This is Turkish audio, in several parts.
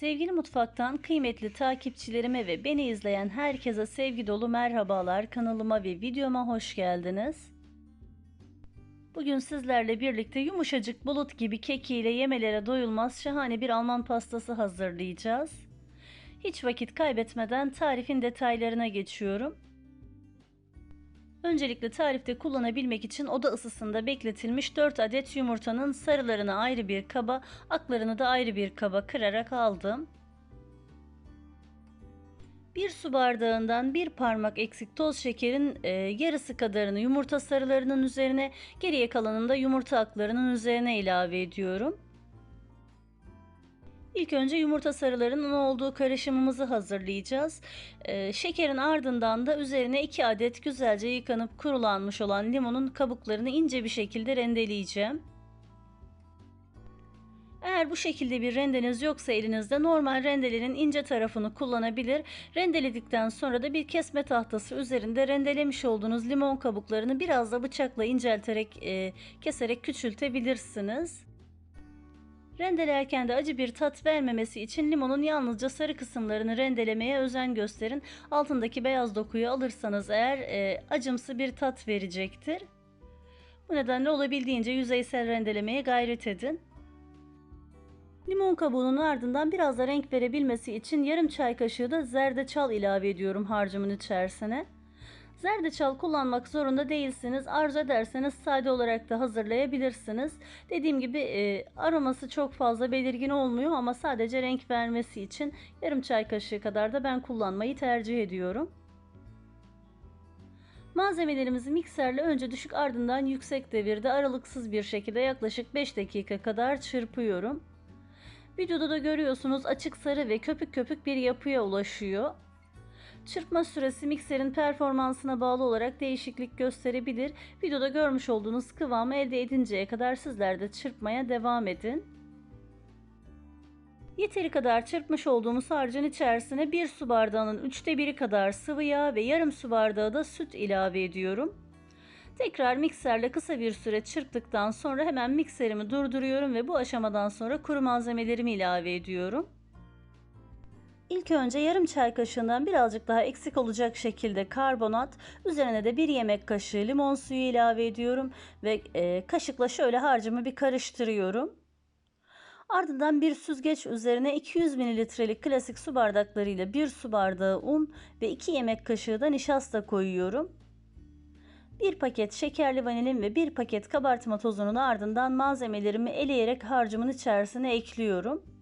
Sevgili mutfaktan kıymetli takipçilerime ve beni izleyen herkese sevgi dolu merhabalar. Kanalıma ve videoma hoş geldiniz. Bugün sizlerle birlikte yumuşacık bulut gibi kekiyle yemelere doyulmaz şahane bir Alman pastası hazırlayacağız. Hiç vakit kaybetmeden tarifin detaylarına geçiyorum. Öncelikle tarifte kullanabilmek için oda ısısında bekletilmiş 4 adet yumurtanın sarılarını ayrı bir kaba, aklarını da ayrı bir kaba kırarak aldım. Bir su bardağından bir parmak eksik toz şekerin e, yarısı kadarını yumurta sarılarının üzerine, geriye kalanını da yumurta aklarının üzerine ilave ediyorum. İlk önce yumurta sarılarının olduğu karışımımızı hazırlayacağız. Ee, şekerin ardından da üzerine 2 adet güzelce yıkanıp kurulanmış olan limonun kabuklarını ince bir şekilde rendeleyeceğim. Eğer bu şekilde bir rendeniz yoksa elinizde normal rendelerin ince tarafını kullanabilir. Rendeledikten sonra da bir kesme tahtası üzerinde rendelemiş olduğunuz limon kabuklarını biraz da bıçakla incelterek e, keserek küçültebilirsiniz. Rendelerken de acı bir tat vermemesi için limonun yalnızca sarı kısımlarını rendelemeye özen gösterin. Altındaki beyaz dokuyu alırsanız eğer e, acımsı bir tat verecektir. Bu nedenle olabildiğince yüzeysel rendelemeye gayret edin. Limon kabuğunun ardından biraz da renk verebilmesi için yarım çay kaşığı da zerdeçal ilave ediyorum harcımın içerisine. Zerdeçal kullanmak zorunda değilsiniz. Arzu ederseniz sade olarak da hazırlayabilirsiniz. Dediğim gibi e, aroması çok fazla belirgin olmuyor ama sadece renk vermesi için yarım çay kaşığı kadar da ben kullanmayı tercih ediyorum. Malzemelerimizi mikserle önce düşük ardından yüksek devirde aralıksız bir şekilde yaklaşık 5 dakika kadar çırpıyorum. Videoda da görüyorsunuz açık sarı ve köpük köpük bir yapıya ulaşıyor. Çırpma süresi mikserin performansına bağlı olarak değişiklik gösterebilir. Videoda görmüş olduğunuz kıvamı elde edinceye kadar sizler de çırpmaya devam edin. Yeteri kadar çırpmış olduğumuz harcın içerisine 1 su bardağının 3'te 1'i kadar sıvı yağ ve yarım su bardağı da süt ilave ediyorum. Tekrar mikserle kısa bir süre çırptıktan sonra hemen mikserimi durduruyorum ve bu aşamadan sonra kuru malzemelerimi ilave ediyorum. İlk önce yarım çay kaşığından birazcık daha eksik olacak şekilde karbonat, üzerine de bir yemek kaşığı limon suyu ilave ediyorum ve e, kaşıkla şöyle harcımı bir karıştırıyorum. Ardından bir süzgeç üzerine 200 mililitrelik klasik su bardaklarıyla bir su bardağı un ve 2 yemek kaşığı da nişasta koyuyorum. Bir paket şekerli vanilin ve bir paket kabartma tozunun ardından malzemelerimi eleyerek harcımın içerisine ekliyorum.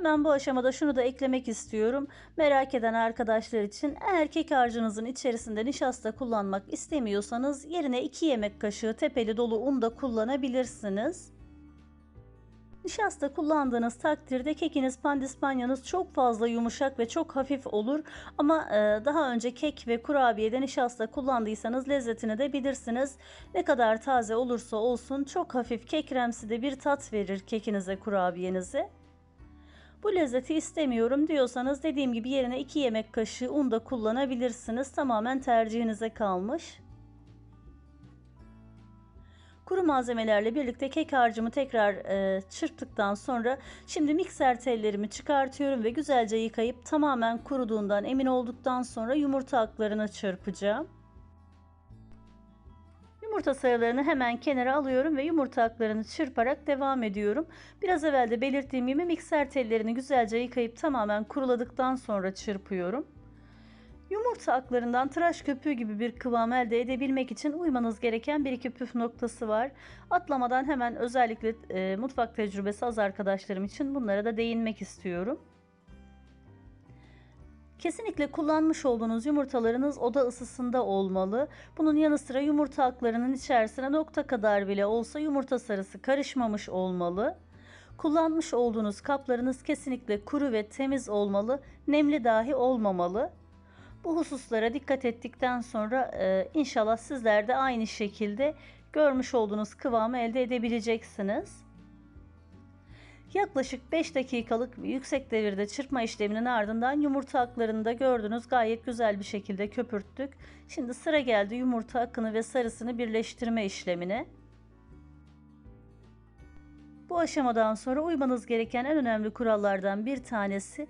Hemen bu aşamada şunu da eklemek istiyorum. Merak eden arkadaşlar için eğer kek harcınızın içerisinde nişasta kullanmak istemiyorsanız yerine 2 yemek kaşığı tepeli dolu un da kullanabilirsiniz. Nişasta kullandığınız takdirde kekiniz pandispanyanız çok fazla yumuşak ve çok hafif olur. Ama e, daha önce kek ve kurabiyede nişasta kullandıysanız lezzetini de bilirsiniz. Ne kadar taze olursa olsun çok hafif kekremsi de bir tat verir kekinize kurabiyenize. Bu lezzeti istemiyorum diyorsanız dediğim gibi yerine 2 yemek kaşığı un da kullanabilirsiniz. Tamamen tercihinize kalmış. Kuru malzemelerle birlikte kek harcımı tekrar e, çırptıktan sonra şimdi mikser tellerimi çıkartıyorum ve güzelce yıkayıp tamamen kuruduğundan emin olduktan sonra yumurta aklarını çırpacağım. Yumurta sarılarını hemen kenara alıyorum ve yumurta aklarını çırparak devam ediyorum. Biraz evvel de belirttiğim gibi mikser tellerini güzelce yıkayıp tamamen kuruladıktan sonra çırpıyorum. Yumurta aklarından tıraş köpüğü gibi bir kıvam elde edebilmek için uymanız gereken bir iki püf noktası var. Atlamadan hemen özellikle e, mutfak tecrübesi az arkadaşlarım için bunlara da değinmek istiyorum. Kesinlikle kullanmış olduğunuz yumurtalarınız oda ısısında olmalı. Bunun yanı sıra yumurta aklarının içerisine nokta kadar bile olsa yumurta sarısı karışmamış olmalı. Kullanmış olduğunuz kaplarınız kesinlikle kuru ve temiz olmalı, nemli dahi olmamalı. Bu hususlara dikkat ettikten sonra e, inşallah sizler de aynı şekilde görmüş olduğunuz kıvamı elde edebileceksiniz. Yaklaşık 5 dakikalık yüksek devirde çırpma işleminin ardından yumurta aklarını da gördünüz gayet güzel bir şekilde köpürttük. Şimdi sıra geldi yumurta akını ve sarısını birleştirme işlemine. Bu aşamadan sonra uymanız gereken en önemli kurallardan bir tanesi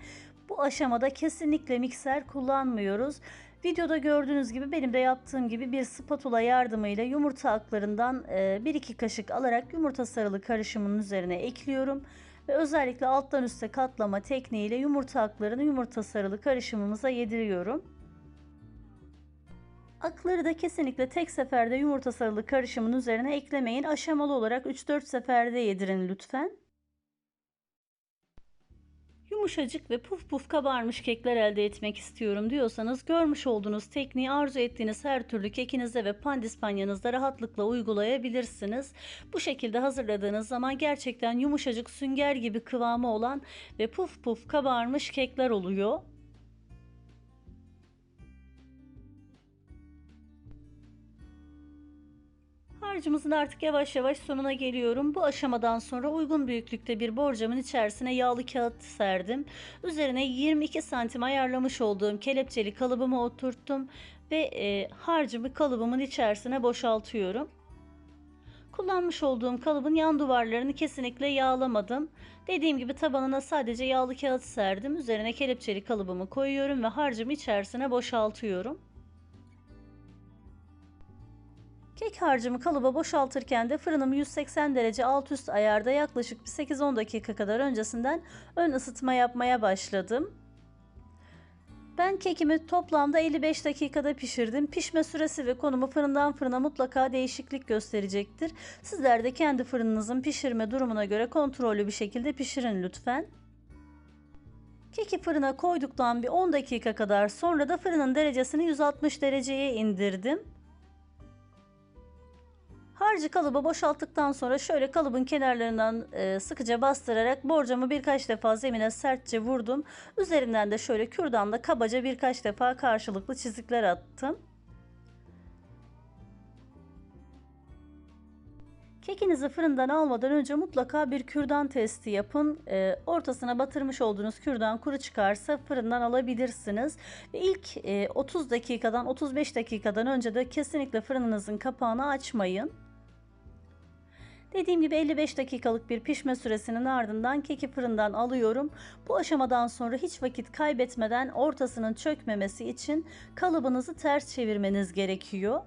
bu aşamada kesinlikle mikser kullanmıyoruz. Videoda gördüğünüz gibi benim de yaptığım gibi bir spatula yardımıyla yumurta aklarından 1-2 kaşık alarak yumurta sarılı karışımının üzerine ekliyorum. Ve özellikle alttan üste katlama tekniğiyle yumurta aklarını yumurta sarılı karışımımıza yediriyorum. Akları da kesinlikle tek seferde yumurta sarılı karışımın üzerine eklemeyin. Aşamalı olarak 3-4 seferde yedirin lütfen. Yumuşacık ve puf puf kabarmış kekler elde etmek istiyorum diyorsanız görmüş olduğunuz tekniği arzu ettiğiniz her türlü kekinizde ve pandispanyanızda rahatlıkla uygulayabilirsiniz. Bu şekilde hazırladığınız zaman gerçekten yumuşacık sünger gibi kıvamı olan ve puf puf kabarmış kekler oluyor. Harcımızın artık yavaş yavaş sonuna geliyorum. Bu aşamadan sonra uygun büyüklükte bir borcamın içerisine yağlı kağıt serdim. Üzerine 22 santim ayarlamış olduğum kelepçeli kalıbımı oturttum ve e, harcımı kalıbımın içerisine boşaltıyorum. Kullanmış olduğum kalıbın yan duvarlarını kesinlikle yağlamadım. Dediğim gibi tabanına sadece yağlı kağıt serdim. Üzerine kelepçeli kalıbımı koyuyorum ve harcımı içerisine boşaltıyorum. Kek harcımı kalıba boşaltırken de fırınımı 180 derece alt üst ayarda yaklaşık 8-10 dakika kadar öncesinden ön ısıtma yapmaya başladım. Ben kekimi toplamda 55 dakikada pişirdim. Pişme süresi ve konumu fırından fırına mutlaka değişiklik gösterecektir. Sizler de kendi fırınınızın pişirme durumuna göre kontrollü bir şekilde pişirin lütfen. Keki fırına koyduktan bir 10 dakika kadar sonra da fırının derecesini 160 dereceye indirdim. Harcı kalıbı boşalttıktan sonra şöyle kalıbın kenarlarından e, sıkıca bastırarak borcamı birkaç defa zemine sertçe vurdum. Üzerinden de şöyle kürdanla kabaca birkaç defa karşılıklı çizikler attım. Kekinizi fırından almadan önce mutlaka bir kürdan testi yapın. E, ortasına batırmış olduğunuz kürdan kuru çıkarsa fırından alabilirsiniz. Ve ilk e, 30 dakikadan 35 dakikadan önce de kesinlikle fırınınızın kapağını açmayın. Dediğim gibi 55 dakikalık bir pişme süresinin ardından keki fırından alıyorum. Bu aşamadan sonra hiç vakit kaybetmeden ortasının çökmemesi için kalıbınızı ters çevirmeniz gerekiyor.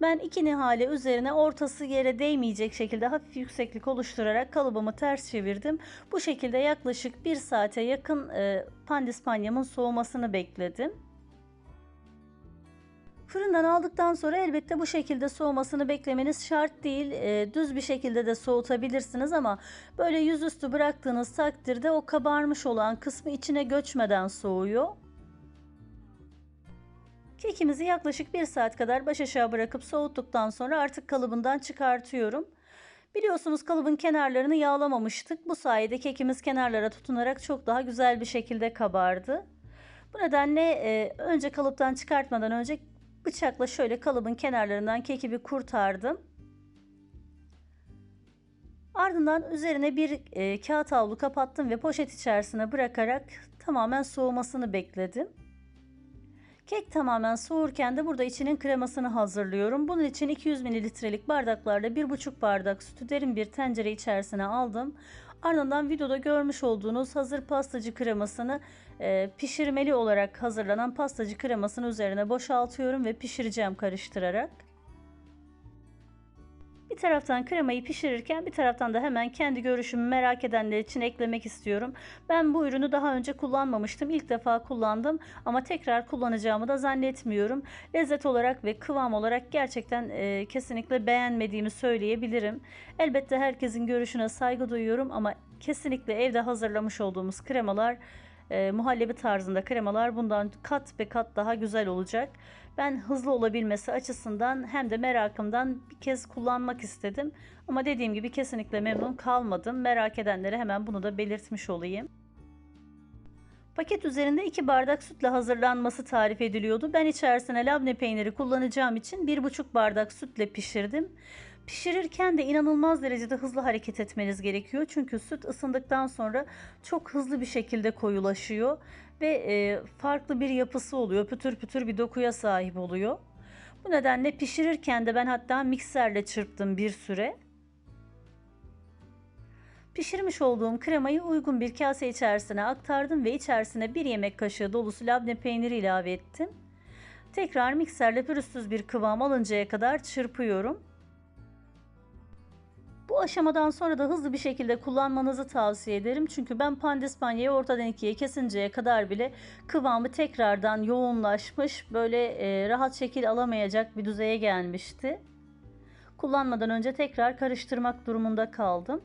Ben iki nihale üzerine ortası yere değmeyecek şekilde hafif yükseklik oluşturarak kalıbımı ters çevirdim. Bu şekilde yaklaşık bir saate yakın e, pandispanyamın soğumasını bekledim. Fırından aldıktan sonra elbette bu şekilde soğumasını beklemeniz şart değil. E, düz bir şekilde de soğutabilirsiniz ama böyle yüzüstü bıraktığınız takdirde o kabarmış olan kısmı içine göçmeden soğuyor. Kekimizi yaklaşık bir saat kadar baş aşağı bırakıp soğuttuktan sonra artık kalıbından çıkartıyorum. Biliyorsunuz kalıbın kenarlarını yağlamamıştık. Bu sayede kekimiz kenarlara tutunarak çok daha güzel bir şekilde kabardı. Bu nedenle e, önce kalıptan çıkartmadan önce Bıçakla şöyle kalıbın kenarlarından keki bir kurtardım. Ardından üzerine bir e, kağıt havlu kapattım ve poşet içerisine bırakarak tamamen soğumasını bekledim. Kek tamamen soğurken de burada içinin kremasını hazırlıyorum. Bunun için 200 mililitrelik bardaklarda 1,5 bardak sütü derin bir tencere içerisine aldım. Ardından videoda görmüş olduğunuz hazır pastacı kremasını e, pişirmeli olarak hazırlanan pastacı kremasını üzerine boşaltıyorum ve pişireceğim karıştırarak. Bir taraftan kremayı pişirirken bir taraftan da hemen kendi görüşümü merak edenler için eklemek istiyorum. Ben bu ürünü daha önce kullanmamıştım. İlk defa kullandım ama tekrar kullanacağımı da zannetmiyorum. Lezzet olarak ve kıvam olarak gerçekten e, kesinlikle beğenmediğimi söyleyebilirim. Elbette herkesin görüşüne saygı duyuyorum ama kesinlikle evde hazırlamış olduğumuz kremalar e, muhallebi tarzında kremalar bundan kat ve kat daha güzel olacak. Ben hızlı olabilmesi açısından hem de merakımdan bir kez kullanmak istedim. Ama dediğim gibi kesinlikle memnun kalmadım. Merak edenlere hemen bunu da belirtmiş olayım. Paket üzerinde 2 bardak sütle hazırlanması tarif ediliyordu. Ben içerisine labne peyniri kullanacağım için 1,5 bardak sütle pişirdim. Pişirirken de inanılmaz derecede hızlı hareket etmeniz gerekiyor. Çünkü süt ısındıktan sonra çok hızlı bir şekilde koyulaşıyor ve e, farklı bir yapısı oluyor. Pütür pütür bir dokuya sahip oluyor. Bu nedenle pişirirken de ben hatta mikserle çırptım bir süre. Pişirmiş olduğum kremayı uygun bir kase içerisine aktardım ve içerisine bir yemek kaşığı dolusu labne peyniri ilave ettim. Tekrar mikserle pürüzsüz bir kıvam alıncaya kadar çırpıyorum. Bu aşamadan sonra da hızlı bir şekilde kullanmanızı tavsiye ederim. Çünkü ben pandispanyayı ortadan ikiye kesinceye kadar bile kıvamı tekrardan yoğunlaşmış, böyle e, rahat şekil alamayacak bir düzeye gelmişti. Kullanmadan önce tekrar karıştırmak durumunda kaldım.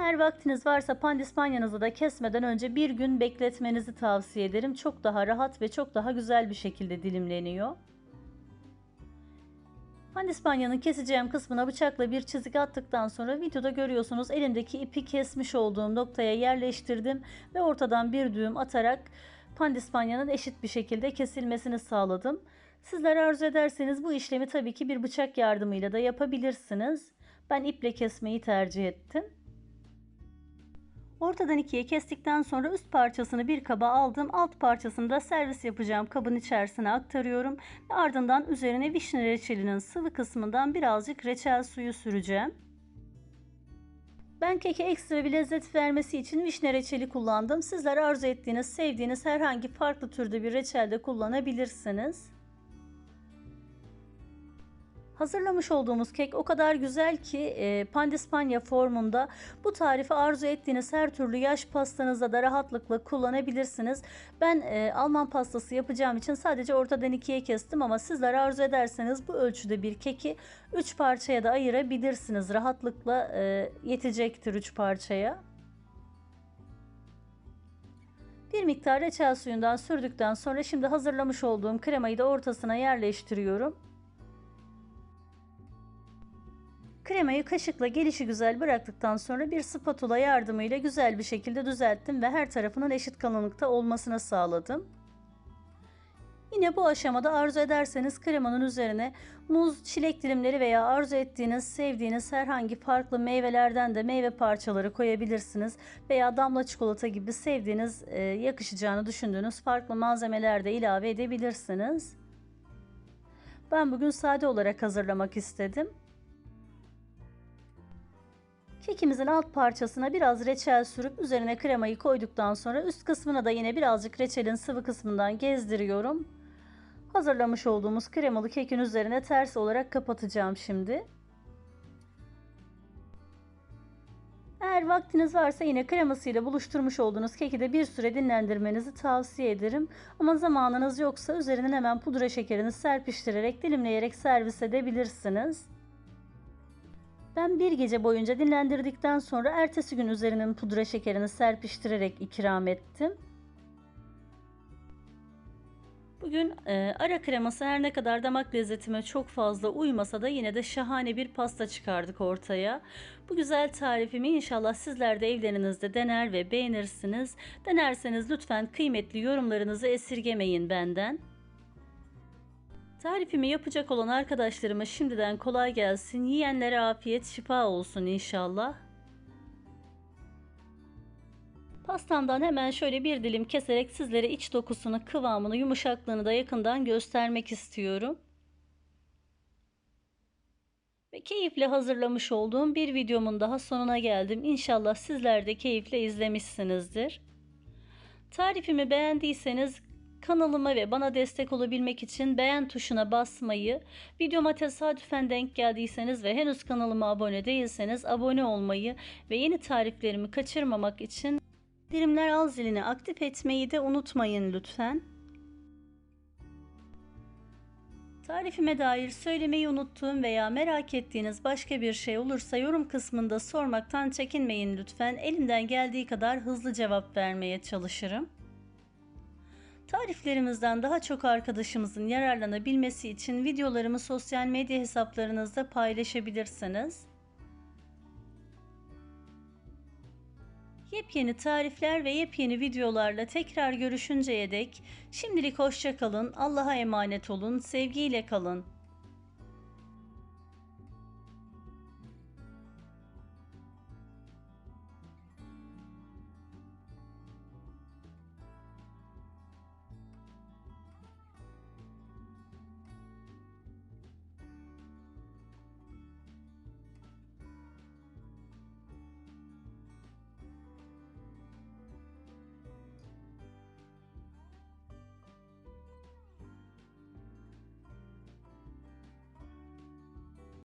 Eğer vaktiniz varsa pandispanyanızı da kesmeden önce bir gün bekletmenizi tavsiye ederim. Çok daha rahat ve çok daha güzel bir şekilde dilimleniyor. Pandispanyanın keseceğim kısmına bıçakla bir çizik attıktan sonra videoda görüyorsunuz elimdeki ipi kesmiş olduğum noktaya yerleştirdim ve ortadan bir düğüm atarak pandispanyanın eşit bir şekilde kesilmesini sağladım. Sizler arzu ederseniz bu işlemi tabii ki bir bıçak yardımıyla da yapabilirsiniz. Ben iple kesmeyi tercih ettim. Ortadan ikiye kestikten sonra üst parçasını bir kaba aldım. Alt parçasını da servis yapacağım kabın içerisine aktarıyorum. Ve ardından üzerine vişne reçelinin sıvı kısmından birazcık reçel suyu süreceğim. Ben keke ekstra bir lezzet vermesi için vişne reçeli kullandım. Sizler arzu ettiğiniz, sevdiğiniz herhangi farklı türde bir reçel de kullanabilirsiniz. Hazırlamış olduğumuz kek o kadar güzel ki e, pandispanya formunda bu tarifi arzu ettiğiniz her türlü yaş pastanızda da rahatlıkla kullanabilirsiniz. Ben e, Alman pastası yapacağım için sadece ortadan ikiye kestim ama sizler arzu ederseniz bu ölçüde bir keki 3 parçaya da ayırabilirsiniz. Rahatlıkla e, yetecektir 3 parçaya. Bir miktar reçel suyundan sürdükten sonra şimdi hazırlamış olduğum kremayı da ortasına yerleştiriyorum. Kremayı kaşıkla gelişi güzel bıraktıktan sonra bir spatula yardımıyla güzel bir şekilde düzelttim ve her tarafının eşit kalınlıkta olmasını sağladım. Yine bu aşamada arzu ederseniz kremanın üzerine muz, çilek dilimleri veya arzu ettiğiniz, sevdiğiniz herhangi farklı meyvelerden de meyve parçaları koyabilirsiniz. Veya damla çikolata gibi sevdiğiniz, e, yakışacağını düşündüğünüz farklı malzemeler de ilave edebilirsiniz. Ben bugün sade olarak hazırlamak istedim. Kekimizin alt parçasına biraz reçel sürüp üzerine kremayı koyduktan sonra üst kısmına da yine birazcık reçelin sıvı kısmından gezdiriyorum. Hazırlamış olduğumuz kremalı kekin üzerine ters olarak kapatacağım şimdi. Eğer vaktiniz varsa yine kremasıyla buluşturmuş olduğunuz keki de bir süre dinlendirmenizi tavsiye ederim. Ama zamanınız yoksa üzerinden hemen pudra şekerini serpiştirerek dilimleyerek servis edebilirsiniz. Ben bir gece boyunca dinlendirdikten sonra ertesi gün üzerinin pudra şekerini serpiştirerek ikram ettim. Bugün e, ara kreması her ne kadar damak lezzetime çok fazla uymasa da yine de şahane bir pasta çıkardık ortaya. Bu güzel tarifimi inşallah sizler de evlerinizde dener ve beğenirsiniz. Denerseniz lütfen kıymetli yorumlarınızı esirgemeyin benden. Tarifimi yapacak olan arkadaşlarıma şimdiden kolay gelsin. Yiyenlere afiyet şifa olsun inşallah. Pastamdan hemen şöyle bir dilim keserek sizlere iç dokusunu, kıvamını, yumuşaklığını da yakından göstermek istiyorum. Ve keyifle hazırlamış olduğum bir videomun daha sonuna geldim. İnşallah sizler de keyifle izlemişsinizdir. Tarifimi beğendiyseniz Kanalıma ve bana destek olabilmek için beğen tuşuna basmayı, videoma tesadüfen denk geldiyseniz ve henüz kanalıma abone değilseniz abone olmayı ve yeni tariflerimi kaçırmamak için bildirimler al zilini aktif etmeyi de unutmayın lütfen. Tarifime dair söylemeyi unuttuğum veya merak ettiğiniz başka bir şey olursa yorum kısmında sormaktan çekinmeyin lütfen. Elimden geldiği kadar hızlı cevap vermeye çalışırım. Tariflerimizden daha çok arkadaşımızın yararlanabilmesi için videolarımı sosyal medya hesaplarınızda paylaşabilirsiniz. Yepyeni tarifler ve yepyeni videolarla tekrar görüşünceye dek şimdilik hoşçakalın, Allah'a emanet olun, sevgiyle kalın.